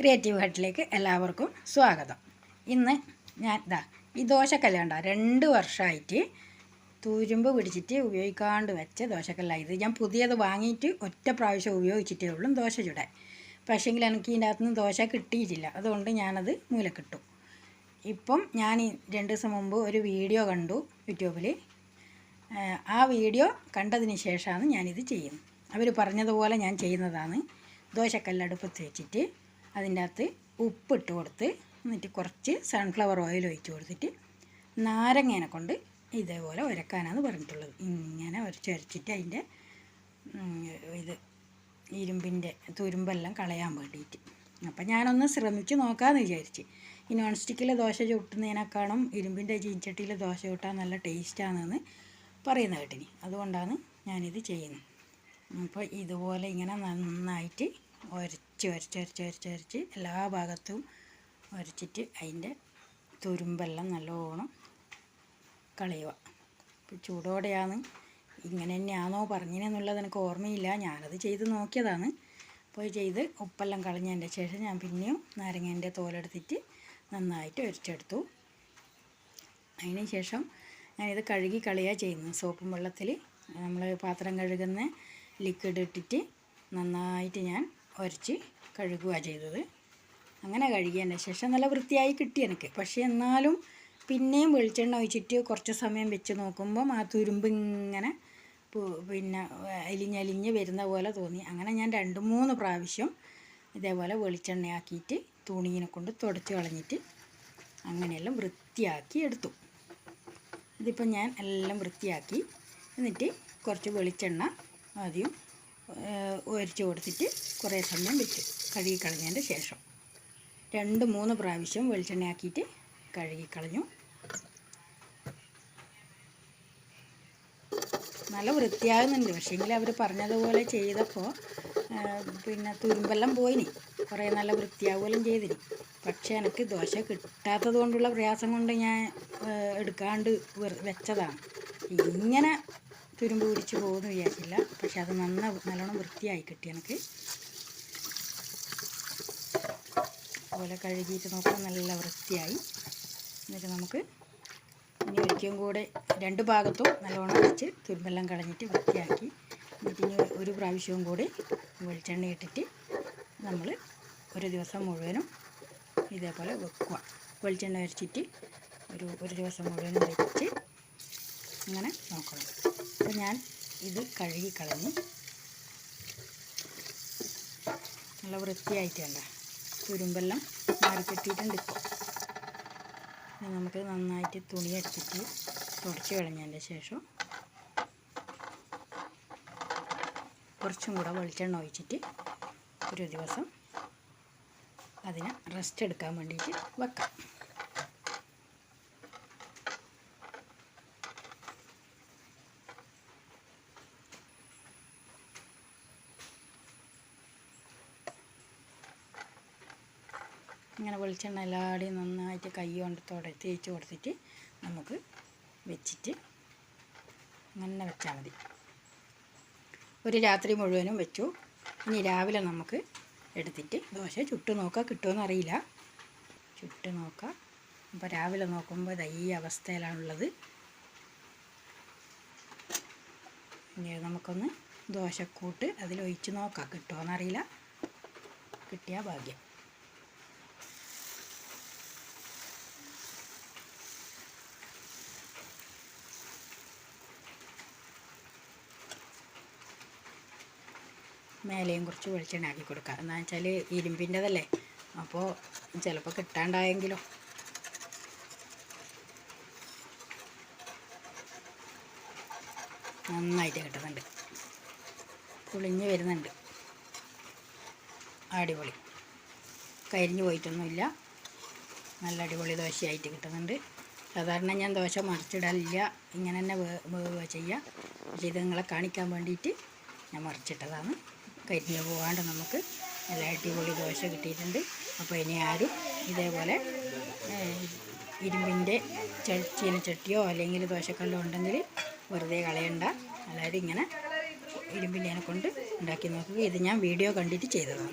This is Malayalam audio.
ക്രിയേറ്റീവ് ഹട്ടിലേക്ക് എല്ലാവർക്കും സ്വാഗതം. ഇന്ന് ഞാൻ ഇതാ ഈ ദോശക്കല്ലുണ്ട രണ്ട് വർഷമായിട്ട് തുരുമ്പ് പിടിച്ചിട്ട് ഉപയോഗിക്കാണ്ട് വെച്ച ദോശക്കല്ല ഇത്. ഞാൻ പുതിയത് വാങ്ങിയിട്ട് ഒറ്റ പ്രാവശ്യം ഉപയോഗിച്ചിട്ടേ ഉള്ളൂ ദോശ ചുടാൻ. പക്ഷേങ്കിൽ എനിക്ക് ഇതിന്റെ അകത്തുനിന്ന് ദോശ കിട്ടിയിട്ടില്ല. അതുകൊണ്ട് ഞാനത് മൂലക്കിട്ടു. ഇപ്പം ഞാൻ രണ്ട് ദിവസം മുമ്പ് ഒരു വീഡിയോ കണ്ടു യൂട്യൂബിൽ. ആ വീഡിയോ കണ്ടതിന് ശേഷമാണ് ഞാനിത് ചെയ്യുന്നത്. അവർ പറഞ്ഞതുപോലെ ഞാൻ ചെയ്യുന്നതാണ്. ദോശക്കല്ലടുപ്പത്ത് വെച്ചിട്ട് അതിന്റെ അകത്ത് ഉപ്പിട്ട് കൊടുത്ത് എന്നിട്ട് കുറച്ച് സൺഫ്ലവർ ഓയിൽ ഒഴിച്ച് കൊടുത്തിട്ട് നാരങ്ങേനെ കൊണ്ട് ഇതേപോലെ ഉരക്കാനാണ് പറഞ്ഞിട്ടുള്ളത്. ഇങ്ങനെ ഉരച്ചരച്ചിട്ട് അതിന്റെ ഇത് ഇരുമ്പിന്റെ തുരുമ്പെല്ലാം കളയാൻ വേണ്ടിയിട്ട്. അപ്പം ഞാനൊന്ന് ശ്രമിച്ച് നോക്കാമെന്ന് വിചാരിച്ച്. ഈ നോൺ സ്റ്റിക്കിലെ ദോശ ചുട്ടുന്നതിനേക്കാളും ഇരുമ്പിന്റെ ചീൻചട്ടിയിലെ ദോശ ചുട്ടാൽ നല്ല ടേസ്റ്റാണെന്ന് പറയുന്ന കേട്ടിനി. അതുകൊണ്ടാണ് ഞാനിത് ചെയ്യുന്നത്. അപ്പോൾ ഇതുപോലെ ഇങ്ങനെ നന്നായിട്ട് ഉരച്ച് ഉരച്ച് വരച്ച് വരച്ച് വരച്ച് എല്ലാ ഭാഗത്തും വരച്ചിട്ട് അതിന്റെ തുരുമ്പെല്ലാം നല്ലോണം കളയുക. ഇപ്പോൾ ചൂടോടെയാണ് ഇങ്ങനെ തന്നെയാണോ പറഞ്ഞിനെന്നുള്ളത് എനിക്ക് ഓർമ്മയില്ല. ഞാനത് ചെയ്ത് നോക്കിയതാണ്. അപ്പോൾ ചെയ്ത് ഉപ്പെല്ലാം കളഞ്ഞതിന്റെ ശേഷം ഞാൻ പിന്നെയും നാരങ്ങേന്റെ തോലെടുത്തിട്ട് നന്നായിട്ട് ഒരിച്ചെടുത്തു അതിന് ശേഷം ഞാനിത് കഴുകി കളയുക ചെയ്യുന്നത്. സോപ്പും വെള്ളത്തിൽ നമ്മൾ പാത്രം കഴുകുന്ന ലിക്വിഡ് ഇട്ടിട്ട് നന്നായിട്ട് ഞാൻ ഉരച്ച് കഴുകുക ചെയ്തത്. അങ്ങനെ കഴുകിയതിന്റെ ശേഷം നല്ല വൃത്തിയായി കിട്ടി എനിക്ക്. പക്ഷേ എന്നാലും പിന്നെയും വെളിച്ചെണ്ണ ഒഴിച്ചിട്ട് കുറച്ച് സമയം വെച്ച് നോക്കുമ്പം ആ തുരുമ്പ് ഇങ്ങനെ പിന്നെ അലിഞ്ഞലിഞ്ഞ് വരുന്ന പോലെ തോന്നി. അങ്ങനെ ഞാൻ രണ്ട് മൂന്ന് പ്രാവശ്യം ഇതേപോലെ വെളിച്ചെണ്ണയാക്കിയിട്ട് തുണീനെ കൊണ്ട് തുടച്ച് കളഞ്ഞിട്ട് അങ്ങനെയെല്ലാം വൃത്തിയാക്കി എടുത്തു. ഇതിപ്പോൾ ഞാൻ എല്ലാം വൃത്തിയാക്കി. എന്നിട്ട് കുറച്ച് വെളിച്ചെണ്ണ ആദ്യം ഒരിച്ച് കൊടുത്തിട്ട് കുറേ സമയം വെച്ചു. കഴുകി കളഞ്ഞതിന്റെ ശേഷം. രണ്ട് മൂന്ന് പ്രാവശ്യം വെളിച്ചെണ്ണയാക്കിയിട്ട് കഴുകി കളഞ്ഞു. നല്ല വൃത്തിയാകുന്നുണ്ട്. പക്ഷേങ്കിൽ അവർ പറഞ്ഞതുപോലെ ചെയ്തപ്പോൾ പിന്നെ തുരുമ്പെല്ലാം പോയിനി. കുറേ നല്ല വൃത്തിയാവുകയെല്ലാം ചെയ്തിന്. പക്ഷേ എനിക്ക് ദോശ കിട്ടാത്തത് കൊണ്ടുള്ള പ്രയാസം കൊണ്ട് ഞാൻ എടുക്കാണ്ട് വെച്ചതാണ്. ഇങ്ങനെ തുരുമ്പ് പിടിച്ച് പോകുമെന്ന് വിചാരിച്ചില്ല. പക്ഷെ അത് നന്ന നല്ലോണം വൃത്തിയായി കിട്ടി എനിക്ക്. അതുപോലെ കഴുകിയിട്ട് നോക്കുമ്പോൾ നല്ല വൃത്തിയായി. എന്നിട്ട് നമുക്ക് ഇനി ഒരിക്കലും കൂടെ രണ്ട് ഭാഗത്തും നല്ലോണം വെച്ച് തുരുമ്പെല്ലാം കളഞ്ഞിട്ട് വൃത്തിയാക്കി. എന്നിട്ട് ഇനി ഒരു പ്രാവശ്യവും കൂടി വെളിച്ചെണ്ണ ഇട്ടിട്ട് നമ്മൾ ഒരു ദിവസം മുഴുവനും ഇതേപോലെ വെക്കുക. വെളിച്ചെണ്ണ വരച്ചിട്ട് ഒരു ഒരു ദിവസം മുഴുവനും വെച്ച് അങ്ങനെ നോക്കണം. അപ്പോൾ ഞാൻ ഇത് കഴുകി കളഞ്ഞു. നല്ല വൃത്തിയായിട്ടുണ്ട് തുരുമ്പെല്ലാം മാറിക്കെട്ടിയിട്ടുണ്ട് ഇപ്പോൾ നമുക്ക് നന്നായിട്ട് തുണി എടുത്തിട്ട് തുടച്ച് കളഞ്ഞതിന്റെ ശേഷം കുറച്ചും കൂടെ വെളിച്ചെണ്ണ ഒഴിച്ചിട്ട് ഒരു ദിവസം അതിനെ റെസ്റ്റ് എടുക്കാൻ വേണ്ടിയിട്ട് വെക്കാം. ഇങ്ങനെ വെളിച്ചെണ്ണ എല്ലാടെയും നന്നായിട്ട് കൈ കൊണ്ട് തുട തേച്ച് കൊടുത്തിട്ട് നമുക്ക് വെച്ചിട്ട് അങ്ങനെ വെച്ചാൽ മതി. ഒരു രാത്രി മുഴുവനും വെച്ചു. ഇനി രാവിലെ നമുക്ക് എടുത്തിട്ട് ദോശ ചുട്ട് നോക്കുക കിട്ടുമെന്ന് അറിയില്ല. ചുട്ടു നോക്കുക അപ്പോൾ രാവിലെ നോക്കുമ്പോൾ ഇത് ഈ അവസ്ഥയിലാണുള്ളത്. ഇനി നമുക്കൊന്ന് ദോശക്കൂട്ട് അതിലൊഴിച്ച് നോക്കാം കിട്ടുമോ എന്നറിയില്ല കിട്ടിയാൽ ഭാഗ്യം. മേലെയും കുറച്ച് വെളിച്ചെണ്ണ ആക്കി കൊടുക്കുക. എന്താ വെച്ചാൽ ഇരുമ്പിന്റെതല്ലേ? അപ്പോൾ ചിലപ്പോൾ കിട്ടാണ്ടായെങ്കിലോ. നന്നായിട്ട് കിട്ടുന്നുണ്ട്. പുളിഞ്ഞ് വരുന്നുണ്ട്. അടിപൊളി. കരിഞ്ഞു പോയിട്ടൊന്നുമില്ല. നല്ല അടിപൊളി ദോശയായിട്ട് കിട്ടുന്നുണ്ട്. സാധാരണ ഞാൻ ദോശ മറിച്ചിടലില്ല. ഇങ്ങനെ തന്നെ വേവുക ചെയ്യുക പക്ഷേ ഇത് നിങ്ങളെ കാണിക്കാൻ വേണ്ടിയിട്ട് ഞാൻ മറിച്ചിട്ടതാണ്. കരിഞ്ഞു പോകാണ്ട് നമുക്ക് നല്ല അടിപൊളി ദോശ കിട്ടിയിട്ടുണ്ട്. അപ്പോൾ ഇനി ആരും ഇതേപോലെ ഇരുമ്പിന്റെ ചീനച്ചട്ടിയോ അല്ലെങ്കിൽ ദോശക്കല്ലോ ഉണ്ടെങ്കിൽ വെറുതെ കളയണ്ട. എല്ലാവരും ഇങ്ങനെ ഇരുമ്പിന്റെ കൊണ്ട് ഉണ്ടാക്കി നോക്കുക. ഇത് ഞാൻ വീഡിയോ കണ്ടിട്ട് ചെയ്തതാണ്.